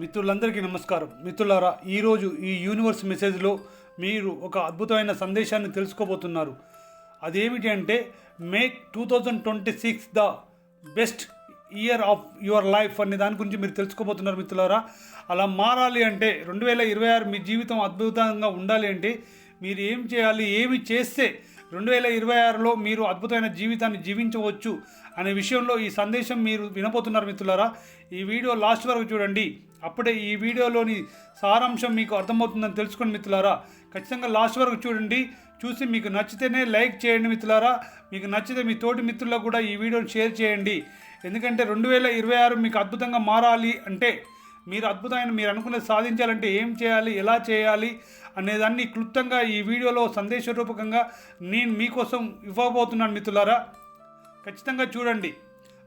మిత్రులందరికీ నమస్కారం. మిత్రులారా ఈరోజు ఈ యూనివర్స్ మెసేజ్లో మీరు ఒక అద్భుతమైన సందేశాన్ని తెలుసుకోబోతున్నారు. అదేమిటి అంటే make two thousand twenty six the best year of your life అనే దాని గురించి మీరు తెలుసుకోబోతున్నారు మిత్రులారా. అలా మారాలి అంటే రెండు వేల ఇరవై ఆరు మీ జీవితం అద్భుతంగా ఉండాలి అంటే మీరు ఏం చేయాలి ఏమి చేస్తే రెండు వేల ఇరవై ఆరులో మీరు అద్భుతమైన జీవితాన్ని జీవించవచ్చు అనే విషయంలో ఈ సందేశం మీరు వినబోతున్నారు మిత్రులారా. ఈ వీడియో లాస్ట్ వరకు చూడండి. అప్పుడే ఈ వీడియోలోని సారాంశం మీకు అర్థమవుతుందని తెలుసుకోండి మిత్రులారా ఖచ్చితంగా లాస్ట్ వరకు చూడండి. చూసి మీకు నచ్చితేనే లైక్ చేయండి మిత్రులారా. మీకు నచ్చితే మీ తోటి మిత్రులకు కూడా ఈ వీడియోని షేర్ చేయండి. ఎందుకంటే రెండు వేల ఇరవై ఆరు మీకు అద్భుతంగా మారాలి అంటే మీరు అద్భుతమైన మీరు అనుకున్నది సాధించాలంటే ఏం చేయాలి ఎలా చేయాలి అనేదాన్ని క్లుప్తంగా ఈ వీడియోలో సందేశ రూపకంగా నేను మీకోసం ఇవ్వబోతున్నాను మిత్రులారా. ఖచ్చితంగా చూడండి.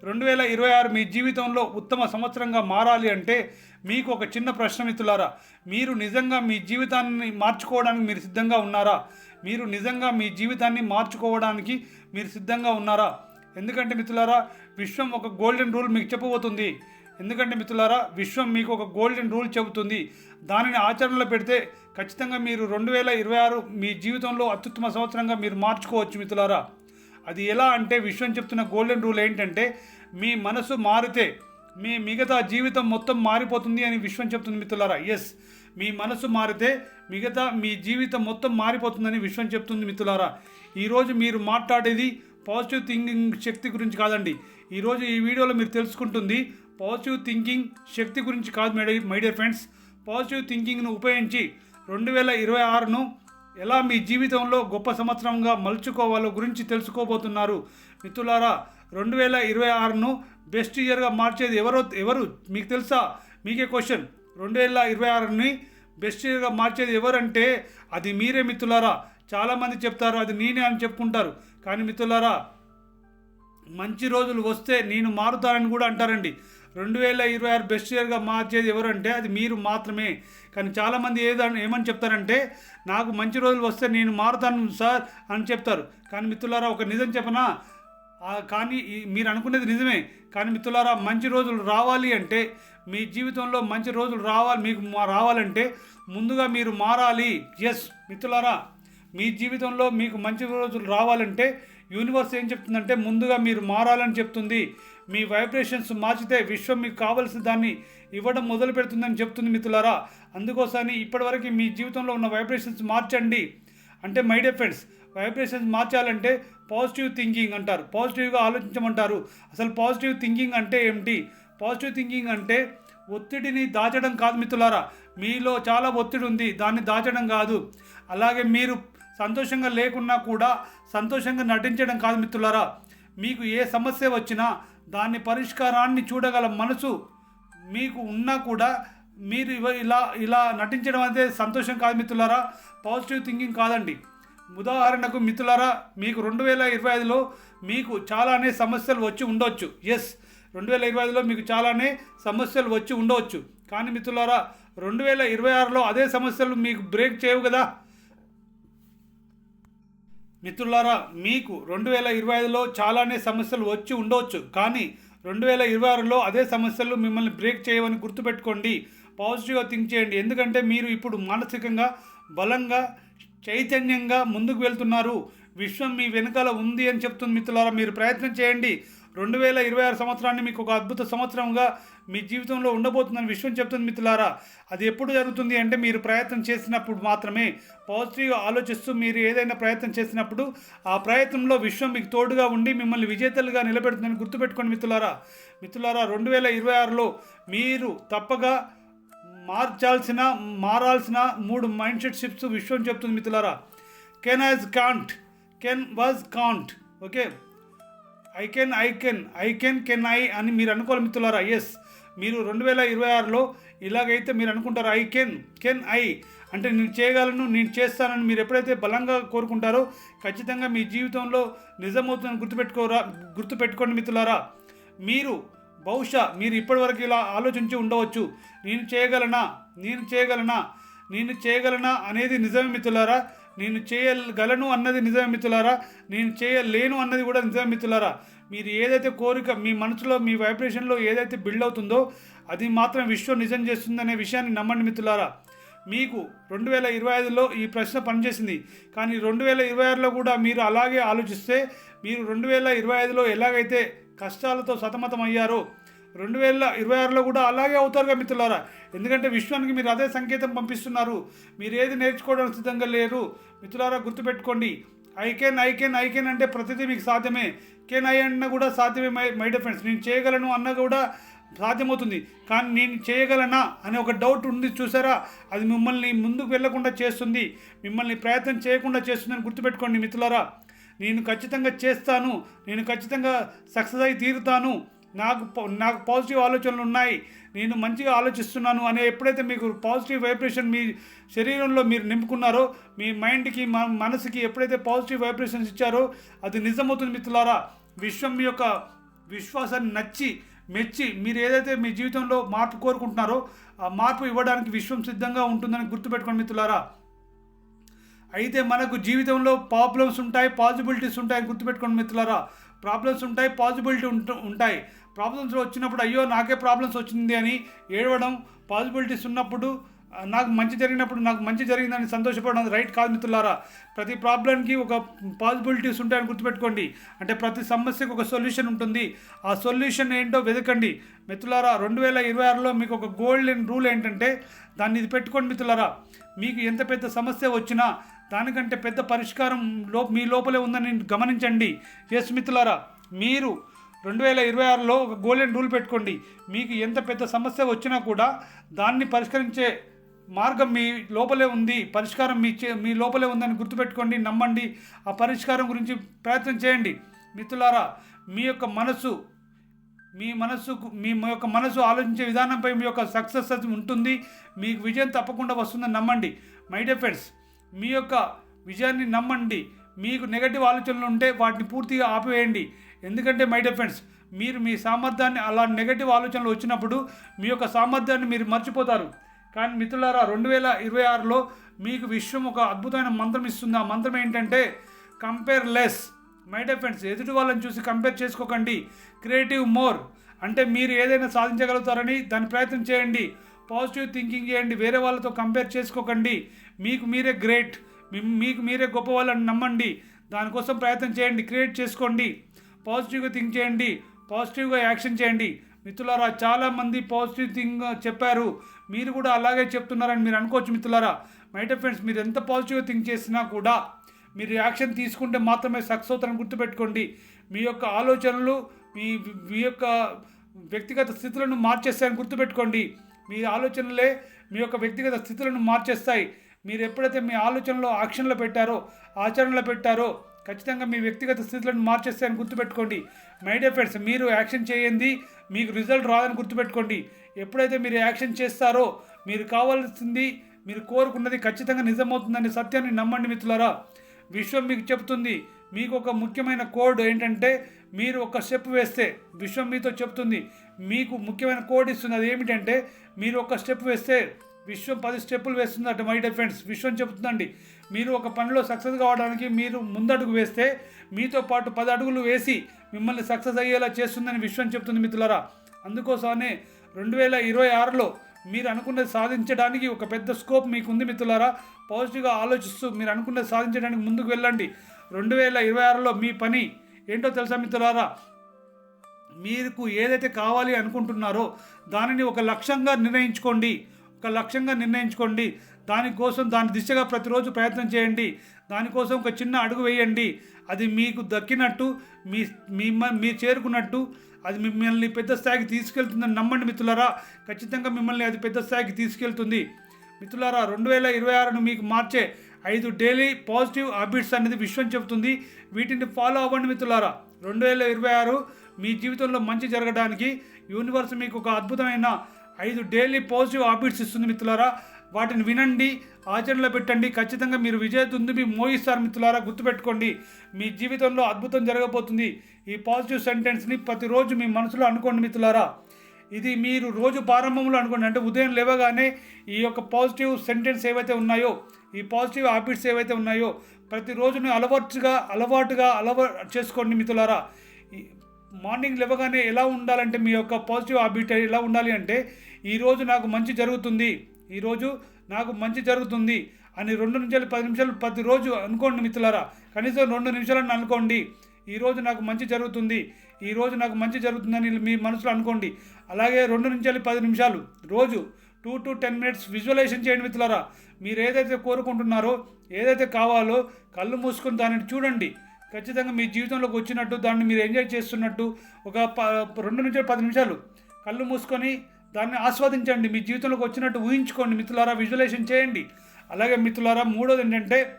రెండు వేల ఇరవై ఆరు మీ జీవితంలో ఉత్తమ సంవత్సరంగా మారాలి అంటే మీకు ఒక చిన్న ప్రశ్న మిత్రులారా. మీరు నిజంగా మీ జీవితాన్ని మార్చుకోవడానికి మీరు సిద్ధంగా ఉన్నారా? మీరు నిజంగా మీ జీవితాన్ని మార్చుకోవడానికి మీరు సిద్ధంగా ఉన్నారా? ఎందుకంటే మిత్రులారా విశ్వం ఒక గోల్డెన్ రూల్ మీకు చెప్పబోతుంది. ఎందుకంటే మిత్రులారా విశ్వం మీకు ఒక గోల్డెన్ రూల్ చెబుతుంది. దానిని ఆచరణలో పెడితే ఖచ్చితంగా మీరు రెండు వేల ఇరవై ఆరు మీ జీవితంలో అత్యుత్తమ సంవత్సరంగా మీరు మార్చుకోవచ్చు మిత్రులారా. అది ఎలా అంటే విశ్వం చెప్తున్న గోల్డెన్ రూల్ ఏంటంటే మీ మనసు మారితే మీ మిగతా జీవితం మొత్తం మారిపోతుంది అని విశ్వం చెప్తుంది మిత్రులారా. ఎస్ మీ మనసు మారితే మిగతా మీ జీవితం మొత్తం మారిపోతుందని విశ్వం చెప్తుంది మిత్రులారా. ఈరోజు మీరు మాట్లాడేది పాజిటివ్ థింకింగ్ శక్తి గురించి కాదండి. ఈరోజు ఈ వీడియోలో మీరు తెలుసుకుంటుంది పాజిటివ్ థింకింగ్ శక్తి గురించి కాదు my my dear friends positive థింకింగ్ను ఉపయోగించి రెండు వేల ఇరవై ఆరును ఎలా మీ జీవితంలో గొప్ప సంవత్సరంగా మలుచుకోవాలో గురించి తెలుసుకోబోతున్నారు. మిత్రులారా రెండు వేల ఇరవై ఆరును బెస్ట్ ఇయర్గా మార్చేది ఎవరో ఎవరు? మీకు తెలుసా? మీకే క్వశ్చన్. రెండు వేల ఇరవై ఆరుని బెస్ట్ ఇయర్గా మార్చేది ఎవరంటే అది మీరే మిత్రులారా. చాలామంది చెప్తారు అది నేనే అని చెప్పుకుంటారు. కానీ మిత్రులారా మంచి రోజులు వస్తే నేను మారుతానని కూడా అంటారండి. రెండు వేల ఇరవై ఆరు బెస్ట్ ఇయర్గా మార్చేది ఎవరంటే అది మీరు మాత్రమే. కానీ చాలామంది ఏదని ఏమని చెప్తారంటే నాకు మంచి రోజులు వస్తే నేను మారుతాను సార్ అని చెప్తారు. కానీ మిత్రులారా ఒక నిజం చెప్పనా? కానీ మీరు అనుకునేది నిజమే. కానీ మిత్రులారా మంచి రోజులు రావాలి అంటే మీ జీవితంలో మంచి రోజులు రావాలి మీకు మా- రావాలంటే ముందుగా మీరు మారాలి. ఎస్ మిత్రులారా మీ జీవితంలో మీకు మంచి రోజులు రావాలంటే యూనివర్స్ ఏం చెప్తుందంటే ముందుగా మీరు మారాలని చెప్తుంది. మీ వైబ్రేషన్స్ మార్చితే విశ్వం మీకు కావలసిన దాన్ని ఇవ్వడం మొదలు పెడుతుందని చెప్తుంది మిత్రులారా. అందుకోసమని ఇప్పటివరకు మీ జీవితంలో ఉన్న వైబ్రేషన్స్ మార్చండి. అంటే మై డియర్ ఫ్రెండ్స్ వైబ్రేషన్స్ మార్చాలంటే పాజిటివ్ థింకింగ్ అంటారు. పాజిటివ్గా ఆలోచించమంటారు. అసలు పాజిటివ్ థింకింగ్ అంటే ఏమిటి? పాజిటివ్ థింకింగ్ అంటే ఒత్తిడిని దాచడం కాదు మిత్రులారా. మీలో చాలా ఒత్తిడి ఉంది. దాన్ని దాచడం కాదు. అలాగే మీరు సంతోషంగా లేకున్నా కూడా సంతోషంగా నటించడం కాదు మిత్రులారా. మీకు ఏ సమస్య వచ్చినా దాని పరిష్కారాన్ని చూడగల మనసు మీకు ఉన్నా కూడా మీరు ఇలా ఇలా నటించడం అంటే సంతోషం కాదు మిత్రులారా. పాజిటివ్ థింకింగ్ కాదండి. ఉదాహరణకు మిత్రులారా మీకు రెండు వేల ఇరవై ఐదులో మీకు చాలానే సమస్యలు వచ్చి ఉండవచ్చు ఎస్ రెండు వేల ఇరవై ఐదులో మీకు చాలానే సమస్యలు వచ్చి ఉండవచ్చు కానీ మిత్రులారా రెండు వేల ఇరవై ఆరులో అదే సమస్యలు మీకు బ్రేక్ చేయవు కదా. మిత్రులారా మీకు రెండు వేల ఇరవై ఐదులో చాలానే సమస్యలు వచ్చి ఉండవచ్చు కానీ రెండు వేల ఇరవై ఆరులో అదే సమస్యలు మిమ్మల్ని బ్రేక్ చేయవని గుర్తుపెట్టుకోండి పాజిటివ్గా థింక్ చేయండి. ఎందుకంటే మీరు ఇప్పుడు మానసికంగా బలంగా చైతన్యంగా ముందుకు వెళ్తున్నారు. విశ్వం మీ వెనుకాల ఉంది అని చెప్తుంది మిత్రులారా మీరు ప్రయత్నం చేయండి. రెండు వేల ఇరవై ఆరు సంవత్సరాన్ని మీకు ఒక అద్భుత సంవత్సరంగా మీ జీవితంలో ఉండబోతుందని విశ్వం చెప్తుంది మిత్రులారా. అది ఎప్పుడు జరుగుతుంది అంటే మీరు ప్రయత్నం చేసినప్పుడు మాత్రమే పాజిటివ్గా ఆలోచిస్తూ మీరు ఏదైనా ప్రయత్నం చేసినప్పుడు ఆ ప్రయత్నంలో విశ్వం మీకు తోడుగా ఉండి మిమ్మల్ని విజేతలుగా నిలబెడుతుందని గుర్తుపెట్టుకోండి మిత్రులారా. మిత్రులారా రెండు వేల ఇరవై ఆరులో మీరు తప్పగా మార్చాల్సిన మారాల్సిన మూడు మైండ్ సెట్ షిప్స్ విశ్వం చెప్తుంది మిత్రులారా. Can as can't can was can't okay? I can I can I can can I అని మీరు అనుకోవాలి మిత్రులారా. ఎస్ మీరు రెండు వేల ఇరవై ఆరులో ఇలాగైతే మీరు అనుకుంటారు ఐ కెన్ కెన్ ఐ అంటే నేను చేయగలను నేను చేస్తానని మీరు ఎప్పుడైతే బలంగా కోరుకుంటారో ఖచ్చితంగా మీ జీవితంలో నిజమవుతుందని గుర్తుపెట్టుకోరా గుర్తుపెట్టుకోండి మిత్రులారా. మీరు బహుశా మీరు ఇప్పటివరకు ఇలా ఆలోచించి ఉండవచ్చు. నేను చేయగలనా నేను చేయగలనా నేను చేయగలనా అనేది నిజమే మిత్రులారా. నేను చేయగలను అన్నది నిజమే మిత్రులారా. నేను చేయలేను అన్నది కూడా నిజమే మిత్రులారా. మీరు ఏదైతే కోరిక మీ మనసులో మీ వైబ్రేషన్లో ఏదైతే బిల్డ్ అవుతుందో అది మాత్రం విశ్వం నిజం చేస్తుందనే విషయాన్ని నమ్మండి మిత్రులారా. మీకు రెండు వేల ఇరవై ఐదులో ఈ ప్రశ్న పనిచేసింది. కానీ రెండు వేల ఇరవై ఆరులో కూడా మీరు అలాగే ఆలోచిస్తే మీరు రెండు వేల ఇరవై ఐదులో ఎలాగైతే కష్టాలతో సతమతం అయ్యారో రెండు వేల ఇరవై ఆరులో కూడా అలాగే అవుతారుగా మిత్రులారా. ఎందుకంటే విశ్వానికి మీరు అదే సంకేతం పంపిస్తున్నారు. మీరు ఏది నేర్చుకోవడానికి సిద్ధంగా లేరు. మిత్రులారా గుర్తుపెట్టుకోండి. I can I can I can అంటే ప్రతిదీ మీకు సాధ్యమే. కెన్ ఐ అన్న కూడా సాధ్యమే మై మై డిఫరెన్స్ నేను చేయగలను అన్న కూడా సాధ్యమవుతుంది. కానీ నేను చేయగలనా అనే ఒక డౌట్ ఉంది చూసారా? అది మిమ్మల్ని ముందుకు వెళ్ళకుండా చేస్తుంది. మిమ్మల్ని ప్రయత్నం చేయకుండా చేస్తుందని గుర్తుపెట్టుకోండి మిత్రులారా. నేను ఖచ్చితంగా చేస్తాను. నేను ఖచ్చితంగా సక్సెస్ అయి తీరుతాను. నాకు నాకు పాజిటివ్ ఆలోచనలు ఉన్నాయి. నేను మంచిగా ఆలోచిస్తున్నాను అనే ఎప్పుడైతే మీకు పాజిటివ్ వైబ్రేషన్ మీ శరీరంలో మీరు నింపుకున్నారో మీ మైండ్కి మన మనసుకి ఎప్పుడైతే పాజిటివ్ వైబ్రేషన్స్ ఇచ్చారో అది నిజమవుతుంది మిత్రులారా. విశ్వం మీ యొక్క విశ్వాసాన్ని నచ్చి మెచ్చి మీరు ఏదైతే మీ జీవితంలో మార్పు కోరుకుంటున్నారో ఆ మార్పు ఇవ్వడానికి విశ్వం సిద్ధంగా ఉంటుందని గుర్తుపెట్టుకోండి మిత్రులారా. అయితే మనకు జీవితంలో ప్రాబ్లమ్స్ ఉంటాయి పాసిబిలిటీస్ ఉంటాయి గుర్తుపెట్టుకోండి మిత్రులారా. ప్రాబ్లమ్స్ ఉంటాయి పాసిబిలిటీ ఉంటాయి. ప్రాబ్లమ్స్ వచ్చినప్పుడు అయ్యో నాకే ప్రాబ్లమ్స్ వచ్చింది అని ఏడవడం పాసిబిలిటీస్ ఉన్నప్పుడు నాకు మంచి జరిగినప్పుడు నాకు మంచి జరిగిందని సంతోషపడడం రైట్ కాదు మిత్రులారా. ప్రతి ప్రాబ్లంకి ఒక పాసిబిలిటీస్ ఉంటాయని గుర్తుపెట్టుకోండి. అంటే ప్రతి సమస్యకు ఒక సొల్యూషన్ ఉంటుంది. ఆ సొల్యూషన్ ఏంటో వెతకండి. మిత్రులారా రెండు వేల ఇరవై ఆరులో మీకు ఒక గోల్డెన్ రూల్ ఏంటంటే దాన్ని ఇది పెట్టుకోండి మిత్రులారా. మీకు ఎంత పెద్ద సమస్య వచ్చినా దానికంటే పెద్ద పరిష్కారం లో మీ లోపలే ఉందని గమనించండి. ఎస్ మిత్రులారా మీరు రెండు వేల ఇరవై ఆరులో ఒక గోల్డెన్ రూల్ పెట్టుకోండి. మీకు ఎంత పెద్ద సమస్య వచ్చినా కూడా దాన్ని పరిష్కరించే మార్గం మీ లోపలే ఉంది. పరిష్కారం మీ మీ లోపలే ఉందని గుర్తుపెట్టుకోండి నమ్మండి. ఆ పరిష్కారం గురించి ప్రయత్నం చేయండి. మిత్రులారా మీ యొక్క మనసు మీ మనస్సుకు మీ మీ యొక్క మనసు ఆలోచించే విధానంపై మీ యొక్క సక్సెస్ అది ఉంటుంది. మీకు విజయం తప్పకుండా వస్తుందని నమ్మండి. మై డియర్ ఫ్రెండ్స్ మీ యొక్క విజయాన్ని నమ్మండి. మీకు నెగటివ్ ఆలోచనలు ఉంటే వాటిని పూర్తిగా ఆపివేయండి. ఎందుకంటే మై డియర్ ఫ్రెండ్స్ మీరు మీ సామర్థ్యాన్ని అలా నెగటివ్ ఆలోచనలు వచ్చినప్పుడు మీ యొక్క సామర్థ్యాన్ని మీరు మర్చిపోతారు. కానీ మిత్రులారా రెండు వేల ఇరవై ఆరులో మీకు విశ్వం ఒక అద్భుతమైన మంత్రం ఇస్తుంది. ఆ మంత్రం ఏంటంటే compare less my dear friends ఎదుటి వాళ్ళని చూసి కంపేర్ చేసుకోకండి. క్రియేటివ్ మోర్ అంటే మీరు ఏదైనా సాధించగలుగుతారని దాని ప్రయత్నం చేయండి. పాజిటివ్ థింకింగ్ చేయండి. వేరే వాళ్ళతో కంపేర్ చేసుకోకండి. మీకు మీరే గ్రేట్ మీకు మీరే గొప్ప వాళ్ళని నమ్మండి. దానికోసం ప్రయత్నం చేయండి. క్రియేట్ చేసుకోండి. పాజిటివ్గా థింక్ చేయండి పాజిటివ్గా యాక్షన్ చేయండి. మిత్రులారా చాలామంది పాజిటివ్ థింగ్ చెప్పారు. మీరు కూడా అలాగే చెప్తున్నారని మీరు అనుకోవచ్చు మిత్రులారా. మైట ఫ్రెండ్స్ మీరు ఎంత పాజిటివ్గా థింక్ చేసినా కూడా మీరు యాక్షన్ తీసుకుంటే మాత్రమే సక్సెస్ అవుతారని గుర్తుపెట్టుకోండి. మీ యొక్క ఆలోచనలు మీ మీ యొక్క వ్యక్తిగత స్థితులను మార్చేస్తాయని గుర్తుపెట్టుకోండి. మీ ఆలోచనలే మీ యొక్క వ్యక్తిగత స్థితులను మార్చేస్తాయి. మీరు ఎప్పుడైతే మీ ఆలోచనలో యాక్షన్లో పెట్టారో ఆచరణలో పెట్టారో ఖచ్చితంగా మీ వ్యక్తిగత స్థితులను మార్చేస్తాయని గుర్తుపెట్టుకోండి. మై డియర్ ఫ్రెండ్స్ మీరు యాక్షన్ చేయండి. మీకు రిజల్ట్ రాదని గుర్తుపెట్టుకోండి. ఎప్పుడైతే మీరు యాక్షన్ చేస్తారో మీరు కావాల్సింది మీరు కోరుకున్నది ఖచ్చితంగా నిజమవుతుందనే సత్యాన్ని నమ్మండి మిత్రులారా. విశ్వం మీకు చెప్తుంది. మీకు ఒక ముఖ్యమైన కోడ్ ఏంటంటే మీరు ఒక స్టెప్ వేస్తే విశ్వం మీతో చెప్తుంది. మీకు ముఖ్యమైన కోడ్ ఇస్తుంది. అది ఏమిటంటే మీరు ఒక స్టెప్ వేస్తే విశ్వం పది స్టెప్పులు వేస్తుంది అటు మై డియర్ ఫ్రెండ్స్ విశ్వం చెప్తుందండి మీరు ఒక పనిలో సక్సెస్ కావడానికి మీరు ముందడుగు వేస్తే మీతో పాటు పది అడుగులు వేసి మిమ్మల్ని సక్సెస్ అయ్యేలా చేస్తుందని విశ్వం చెప్తుంది మిత్రులారా. అందుకోసమే రెండు వేల ఇరవై ఆరులో మీరు అనుకున్నది సాధించడానికి ఒక పెద్ద స్కోప్ మీకు ఉంది మిత్రులారా పాజిటివ్గా ఆలోచిస్తూ మీరు అనుకున్నది సాధించడానికి ముందుకు వెళ్ళండి. రెండు వేల ఇరవై ఆరులో మీ పని ఏంటో తెలుసా మిత్రులారా? మీకు ఏదైతే కావాలి అనుకుంటున్నారో దానిని ఒక లక్ష్యంగా నిర్ణయించుకోండి. ఒక లక్ష్యంగా నిర్ణయించుకోండి. దానికోసం దాని దిశగా ప్రతిరోజు ప్రయత్నం చేయండి. దానికోసం ఒక చిన్న అడుగు వేయండి. అది మీకు దక్కినట్టు మీ మీ మీరు చేరుకున్నట్టు అది మిమ్మల్ని పెద్ద స్థాయికి తీసుకెళ్తుందని నమ్మండి మిత్రులారా. ఖచ్చితంగా మిమ్మల్ని అది పెద్ద స్థాయికి తీసుకెళ్తుంది. మిత్రులారా రెండు వేల ఇరవై ఆరును మీకు మార్చే ఐదు డైలీ పాజిటివ్ హ్యాబిట్స్ అనేది విశ్వం చెబుతుంది. వీటిని ఫాలో అవ్వండి మిత్రులారా. రెండు వేల ఇరవై ఆరు మీ జీవితంలో మంచి జరగడానికి యూనివర్స్ మీకు ఒక అద్భుతమైన ఐదు డైలీ పాజిటివ్ ఆపిట్స్ ఇస్తుంది మిత్రులారా. వాటిని వినండి ఆచరణలో పెట్టండి. ఖచ్చితంగా మీరు విజయ మీ మోగిస్తారు మిత్రులారా. గుర్తుపెట్టుకోండి మీ జీవితంలో అద్భుతం జరగబోతుంది. ఈ పాజిటివ్ సెంటెన్స్ని ప్రతిరోజు మీ మనసులో అనుకోండి మిత్రులారా. ఇది మీరు రోజు ప్రారంభంలో అనుకోండి. అంటే ఉదయం లేవగానే ఈ యొక్క పాజిటివ్ సెంటెన్స్ ఏవైతే ఉన్నాయో ఈ పాజిటివ్ హ్యాబిట్స్ ఏవైతే ఉన్నాయో ప్రతిరోజుని అలవాటుగా అలవాటుగా అలవా చేసుకోండి మిత్రులారా. మార్నింగ్ లేవగానే ఎలా ఉండాలంటే మీ యొక్క పాజిటివ్ హ్యాబిట్ ఎలా ఉండాలి అంటే ఈరోజు నాకు మంచి జరుగుతుంది. ఈరోజు నాకు మంచి జరుగుతుంది. అని రెండు నిమిషాలు పది నిమిషాలు ప్రతిరోజు అనుకోండి మిత్రులారా. కనీసం రెండు నిమిషాలను అనుకోండి. ఈరోజు నాకు మంచి జరుగుతుంది. ఈరోజు నాకు మంచి జరుగుతుందని మీ మనసులో అనుకోండి. అలాగే రెండు నిమిషాలు పది నిమిషాలు రోజు two to ten minutes visualisation చేయండి మిత్రులారా. మీరు ఏదైతే కోరుకుంటున్నారో ఏదైతే కావాలో కళ్ళు మూసుకొని దానిని చూడండి. ఖచ్చితంగా మీ జీవితంలోకి వచ్చినట్టు దాన్ని మీరు ఎంజాయ్ చేస్తున్నట్టు ఒక ప రెండు నుంచి పది నిమిషాలు కళ్ళు మూసుకొని దాన్ని ఆస్వాదించండి. మీ జీవితంలోకి వచ్చినట్టు ఊహించుకోండి. మిత్రులారా విజువలైజేషన్ చేయండి. అలాగే మిత్రులారా మూడోది ఏంటంటే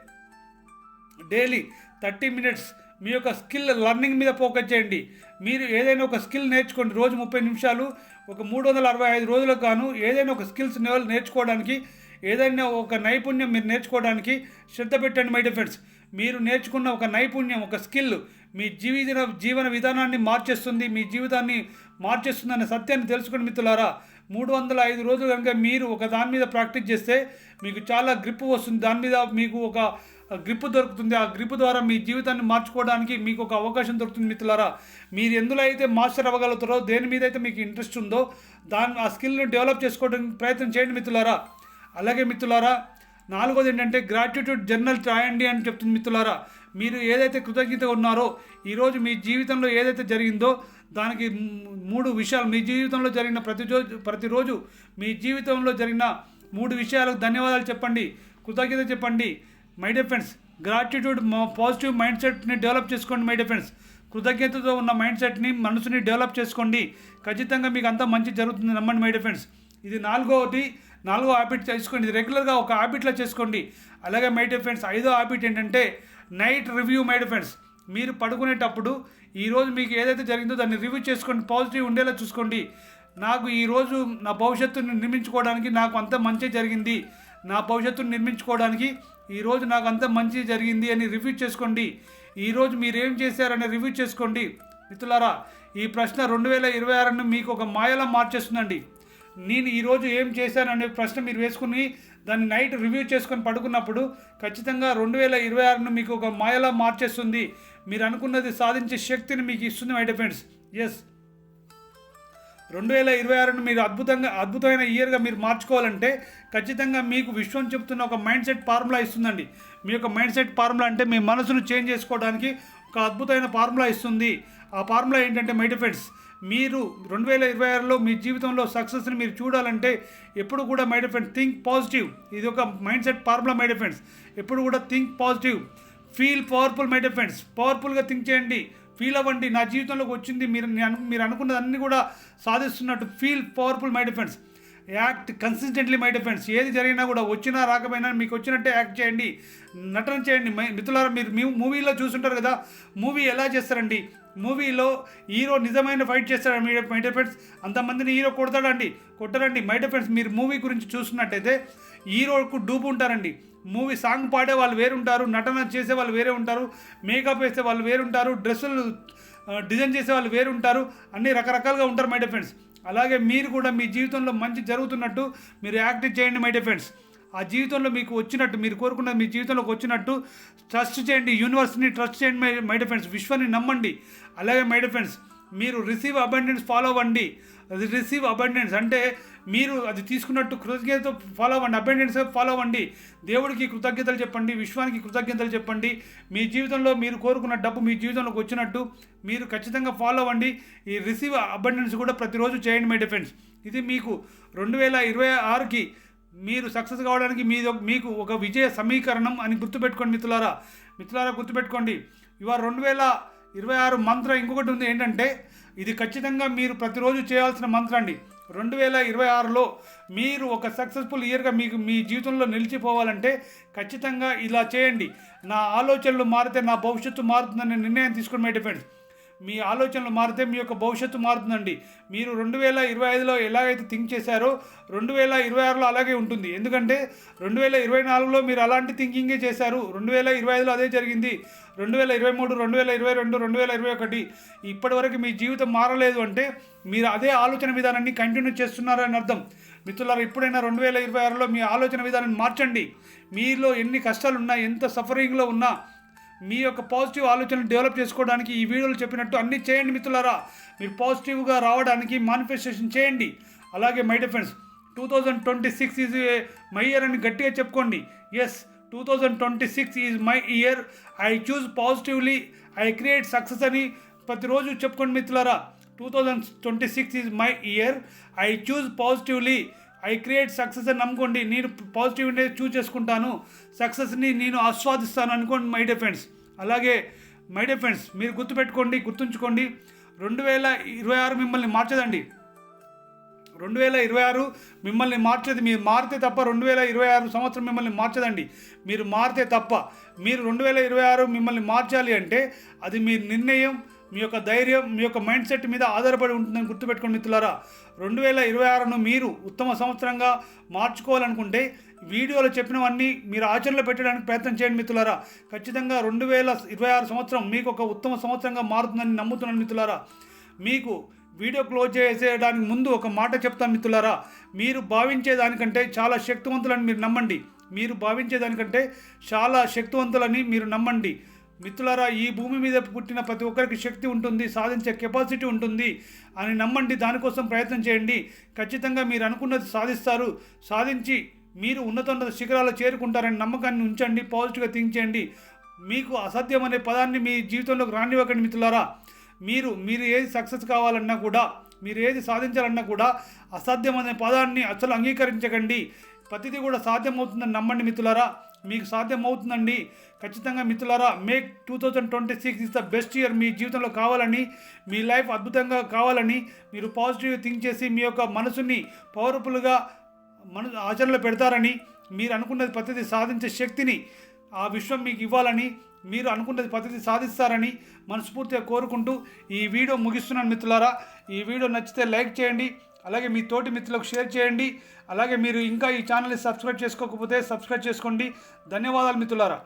డైలీ థర్టీ మినిట్స్ మీ యొక్క స్కిల్ లర్నింగ్ మీద ఫోకస్ చేయండి. మీరు ఏదైనా ఒక స్కిల్ నేర్చుకోండి. రోజు ముప్పై నిమిషాలు ఒక మూడు వందల అరవై ఐదు రోజులకు గాను ఏదైనా ఒక స్కిల్స్ నేర్చుకోవడానికి ఏదైనా ఒక నైపుణ్యం మీరు నేర్చుకోవడానికి శ్రద్ధ పెట్టండి మై డిఫెండ్స్ మీరు నేర్చుకున్న ఒక నైపుణ్యం ఒక స్కిల్ మీ జీవిత జీవన విధానాన్ని మార్చేస్తుంది మీ జీవితాన్ని మార్చేస్తుంది అనే సత్యాన్ని తెలుసుకుని మిత్రులారా మూడు వందల ఐదు రోజులు కనుక మీరు ఒక దాని మీద ప్రాక్టీస్ చేస్తే మీకు చాలా గ్రిప్ వస్తుంది. దాని మీద మీకు ఒక గ్రిప్ దొరుకుతుంది. ఆ గ్రిప్ ద్వారా మీ జీవితాన్ని మార్చుకోవడానికి మీకు ఒక అవకాశం దొరుకుతుంది మిత్రులారా. మీరు ఎందులో అయితే మాస్టర్ అవ్వగలుగుతారో దేని మీద అయితే మీకు ఇంట్రెస్ట్ ఉందో దాని ఆ స్కిల్ని డెవలప్ చేసుకోవడానికి ప్రయత్నం చేయండి మిత్రులారా. అలాగే మిత్రులారా నాలుగోది ఏంటంటే గ్రాట్యూట్యూడ్ జర్నల్ రాయండి అని చెప్తుంది మిత్రులారా. మీరు ఏదైతే కృతజ్ఞత ఉన్నారో ఈరోజు మీ జీవితంలో ఏదైతే జరిగిందో దానికి మూడు విషయాలు. మీ జీవితంలో జరిగిన ప్రతిరోజు ప్రతిరోజు మీ జీవితంలో జరిగిన మూడు విషయాలకు ధన్యవాదాలు చెప్పండి. కృతజ్ఞత చెప్పండి. My dear friends gratitude positive mind సెట్ని డెవలప్ చేసుకోండి మై డియర్ ఫ్రెండ్స్ కృతజ్ఞతతో ఉన్న మైండ్ సెట్ని మనసుని డెవలప్ చేసుకోండి. ఖచ్చితంగా మీకు అంతా మంచి జరుగుతుంది. నమ్మండి మై డియర్ ఫ్రెండ్స్ ఇది నాలుగోది. నాలుగో హ్యాబిట్ చేసుకోండి ఇది రెగ్యులర్గా ఒక హ్యాబిట్లో చేసుకోండి. అలాగే మై డియర్ ఫ్రెండ్స్ ఐదో హ్యాబిట్ ఏంటంటే night review my dear friends మీరు పడుకునేటప్పుడు ఈరోజు మీకు ఏదైతే జరిగిందో దాన్ని రివ్యూ చేసుకోండి. పాజిటివ్ ఉండేలా చూసుకోండి. నాకు ఈరోజు నా భవిష్యత్తుని నిర్మించుకోవడానికి నాకు అంత మంచి జరిగింది. నా భవిష్యత్తుని నిర్మించుకోవడానికి ఈరోజు నాకు అంత మంచి జరిగింది అని రివ్యూ చేసుకోండి. ఈరోజు మీరేం చేశారని రివ్యూ చేసుకోండి. మిత్రులారా ఈ ప్రశ్న రెండు వేల ఇరవై ఆరును మీకు ఒక మాయలా మార్చేస్తుందండి. నేను ఈరోజు ఏం చేశాననే ప్రశ్న మీరు వేసుకుని దాన్ని నైట్ రివ్యూ చేసుకొని పడుకున్నప్పుడు ఖచ్చితంగా రెండు వేల ఇరవై ఆరును మీకు ఒక మాయలా మార్చేస్తుంది. మీరు అనుకున్నది సాధించే శక్తిని మీకు ఇస్తుంది మై డిఫెండ్స్ ఎస్ రెండు వేల ఇరవై ఆరును మీరు అద్భుతంగా అద్భుతమైన ఇయర్గా మీరు మార్చుకోవాలంటే ఖచ్చితంగా మీకు విశ్వం చెప్తున్న ఒక మైండ్ సెట్ ఫార్ములా ఇస్తుందండి. మీ యొక్క మైండ్ సెట్ ఫార్ములా అంటే మీ మనసును చేంజ్ చేసుకోవడానికి ఒక అద్భుతమైన ఫార్ములా ఇస్తుంది. ఆ ఫార్ములా ఏంటంటే మై ఫ్రెండ్స్ మీరు రెండు వేల ఇరవై ఆరులో మీ జీవితంలో సక్సెస్ని మీరు చూడాలంటే ఎప్పుడు కూడా మై ఫ్రెండ్స్ థింక్ పాజిటివ్ ఇది ఒక mind set formula my friends ఎప్పుడు కూడా think positive feel powerful my friends పవర్ఫుల్గా థింక్ చేయండి. ఫీల్ అవ్వండి. నా జీవితంలోకి వచ్చింది. మీరు నేను మీరు అనుకున్నదన్నీ కూడా సాధిస్తున్నట్టు. Feel powerful my defence act consistently my defence ఏది జరిగినా కూడా వచ్చినా రాకపోయినా మీకు వచ్చినట్టే యాక్ట్ చేయండి నటన చేయండి. మిత్రులారా మీరు మీ మూవీలో చూసుంటారు కదా మూవీ ఎలా చేస్తారండి? మూవీలో హీరో నిజమైన ఫైట్ చేస్తాడు మీ మై డిఫెండ్స్ అంతమందిని హీరో కొడతాడండి కొట్టరండి మై డిఫెండ్స్ మీరు మూవీ గురించి చూస్తున్నట్టయితే హీరోకు డూపు ఉంటారండి. మూవీ సాంగ్ పాడే వాళ్ళు వేరు ఉంటారు నటన చేసే వాళ్ళు వేరే ఉంటారు మేకప్ వేసే వాళ్ళు వేరు ఉంటారు డ్రెస్సులు డిజైన్ చేసే వాళ్ళు వేరు ఉంటారు అన్ని రకరకాలుగా ఉంటారు మై డిఫెండ్స్ అలాగే మీరు కూడా మీ జీవితంలో మంచి జరుగుతున్నట్టు మీరు యాక్ట్ చేయండి మై డిఫెండ్స్ ఆ జీవితంలో మీకు వచ్చినట్టు మీరు కోరుకున్నది మీ జీవితంలోకి వచ్చినట్టు ట్రస్ట్ చేయండి యూనివర్స్ని ట్రస్ట్ చేయండి మై మై డిఫెండ్స్ విశ్వాన్ని నమ్మండి. అలాగే మై డిఫెండ్స్ మీరు రిసీవ్ అబండెన్స్ ఫాలో అవ్వండి. అది రిసీవ్ అబండెన్స్ అంటే మీరు అది తీసుకున్నట్టు కృతజ్ఞతతో ఫాలో అవ్వండి అబండెన్స్ ఫాలో అవ్వండి. దేవుడికి కృతజ్ఞతలు చెప్పండి విశ్వానికి కృతజ్ఞతలు చెప్పండి. మీ జీవితంలో మీరు కోరుకున్న డబ్బు మీ జీవితంలోకి వచ్చినట్టు మీరు ఖచ్చితంగా ఫాలో అవ్వండి. ఈ రిసీవ్ అబండెన్స్ కూడా ప్రతిరోజు చేయండి మై డిఫెన్స్ ఇది మీకు రెండు వేల ఇరవై ఆరుకి మీరు సక్సెస్ కావడానికి మీ మీకు ఒక విజయ సమీకరణం అని గుర్తుపెట్టుకోండి మిత్రులారా. మిత్రులారా గుర్తుపెట్టుకోండి. ఇవాళ రెండు వేల ఇరవై ఆరు మంత్రం ఇంకొకటి ఉంది ఏంటంటే ఇది ఖచ్చితంగా మీరు ప్రతిరోజు చేయాల్సిన మంత్రం అండి. రెండు వేల ఇరవై ఆరులో మీరు ఒక సక్సెస్ఫుల్ ఇయర్గా మీకు మీ జీవితంలో నిలిచిపోవాలంటే ఖచ్చితంగా ఇలా చేయండి. నా ఆలోచనలు మారితే నా భవిష్యత్తు మారుతుందనే నిర్ణయం తీసుకుని మై డిఫెండ్స్ మీ ఆలోచనలు మారితే మీ యొక్క భవిష్యత్తు మారుతుందండి. మీరు రెండు వేల ఇరవై ఐదులో ఎలాగైతే థింక్ చేశారో రెండు వేల ఇరవై ఆరులో అలాగే ఉంటుంది. ఎందుకంటే రెండు వేల ఇరవై నాలుగులో మీరు అలాంటి థింకింగే చేశారు. రెండు వేల ఇరవై ఐదులో అదే జరిగింది. రెండు వేల ఇరవై మూడు రెండు వేల ఇరవై రెండు రెండు వేల ఇరవై ఒకటి ఇప్పటివరకు మీ జీవితం మారలేదు అంటే మీరు అదే ఆలోచన విధానాన్ని కంటిన్యూ చేస్తున్నారని అర్థం. మిత్రులారా ఎప్పుడైనా రెండు వేల ఇరవై ఆరులో మీ ఆలోచన విధానాన్ని మార్చండి. మీలో ఎన్ని కష్టాలు ఉన్నా ఎంత సఫరింగ్లో ఉన్నా మీ యొక్క పాజిటివ్ ఆలోచనలు డెవలప్ చేసుకోవడానికి ఈ వీడియోలు చెప్పినట్టు అన్నీ చేయండి మిత్రులారా. మీరు పాజిటివ్గా రావడానికి మానిఫెస్టేషన్ చేయండి. అలాగే my defence two thousand twenty six is my year అని గట్టిగా చెప్పుకోండి. Yes two thousand twenty six is my year I choose positively I create success అని ప్రతిరోజు చెప్పుకోండి మిత్రులారా. Two thousand twenty six is my year I choose positively I create success అని నమ్ముకోండి. నేను పాజిటివ్ చూస్ చేసుకుంటాను. సక్సెస్ని నేను ఆస్వాదిస్తాను అనుకోండి మై డే ఫ్రెండ్స్ అలాగే మై డే ఫ్రెండ్స్ మీరు గుర్తుపెట్టుకోండి గుర్తుంచుకోండి. రెండు వేల ఇరవై ఆరు మిమ్మల్ని మార్చదండి. రెండు వేల ఇరవై ఆరు మిమ్మల్ని మార్చేది మీరు మారితే తప్ప రెండు వేల ఇరవై ఆరు సంవత్సరం మిమ్మల్ని మార్చదండి. మీరు మారితే తప్ప. మీరు రెండు వేల ఇరవై ఆరు మిమ్మల్ని మార్చాలి అంటే అది మీ నిర్ణయం. మీ యొక్క ధైర్యం మీ యొక్క మైండ్ సెట్ మీద ఆధారపడి ఉంటుందని గుర్తుపెట్టుకోండి మిత్రులారా. రెండు వేల ఇరవై ఆరును మీరు ఉత్తమ సంవత్సరంగా మార్చుకోవాలనుకుంటే వీడియోలో చెప్పినవన్నీ మీరు ఆచరణలో పెట్టడానికి ప్రయత్నం చేయండి మిత్రులారా. ఖచ్చితంగా రెండు వేల ఇరవై ఆరు సంవత్సరం మీకు ఒక ఉత్తమ సంవత్సరంగా మారుతుందని నమ్ముతున్నాను మిత్రులారా. మీకు వీడియో క్లోజ్ చేసేయడానికి ముందు ఒక మాట చెప్తాను మిత్రులారా. మీరు భావించే దానికంటే చాలా శక్తివంతులని మీరు నమ్మండి. మీరు భావించే దానికంటే చాలా శక్తివంతులని మీరు నమ్మండి. మిత్రులారా ఈ భూమి మీద పుట్టిన ప్రతి ఒక్కరికి శక్తి ఉంటుంది సాధించే కెపాసిటీ ఉంటుంది అని నమ్మండి. దానికోసం ప్రయత్నం చేయండి. ఖచ్చితంగా మీరు అనుకున్నది సాధిస్తారు. సాధించి మీరు ఉన్నతోన్నత శిఖరాలు చేరుకుంటారని నమ్మకాన్ని ఉంచండి పాజిటివ్గా థింక్ చేయండి. మీకు అసాధ్యం అనే పదాన్ని మీ జీవితంలోకి రానివ్వకండి మిత్రులారా. మీరు మీరు ఏది సక్సెస్ కావాలన్నా కూడా మీరు ఏది సాధించాలన్నా కూడా అసాధ్యం అనే పదాన్ని అసలు అంగీకరించకండి. ప్రతిదీ కూడా సాధ్యమవుతుందని నమ్మండి మిత్రులారా. మీకు సాధ్యమవుతుందండి. ఖచ్చితంగా మిత్రులారా make two thousand twenty six is the best year మీ జీవితంలో కావాలని మీ లైఫ్ అద్భుతంగా కావాలని మీరు పాజిటివ్ థింక్ చేసి మీ యొక్క మనసుని పవర్ఫుల్గా మన ఆచరణలో పెడతారని మీరు అనుకున్నది ప్రతిదీ సాధించే శక్తిని ఆ విశ్వం మీకు ఇవ్వాలని మీరు అనుకున్నది ప్రతిదీ సాధిస్తారని మనస్ఫూర్తిగా కోరుకుంటూ ఈ వీడియో ముగిస్తున్నాను మిత్రులారా. ఈ వీడియో నచ్చితే లైక్ చేయండి అలాగే మీ తోటి మిత్రులకు షేర్ చేయండి. అలాగే మీరు ఇంకా ఈ ఛానల్ని సబ్స్క్రైబ్ చేసుకోకపోతే సబ్స్క్రైబ్ చేసుకోండి. ధన్యవాదాలు మిత్రులారా.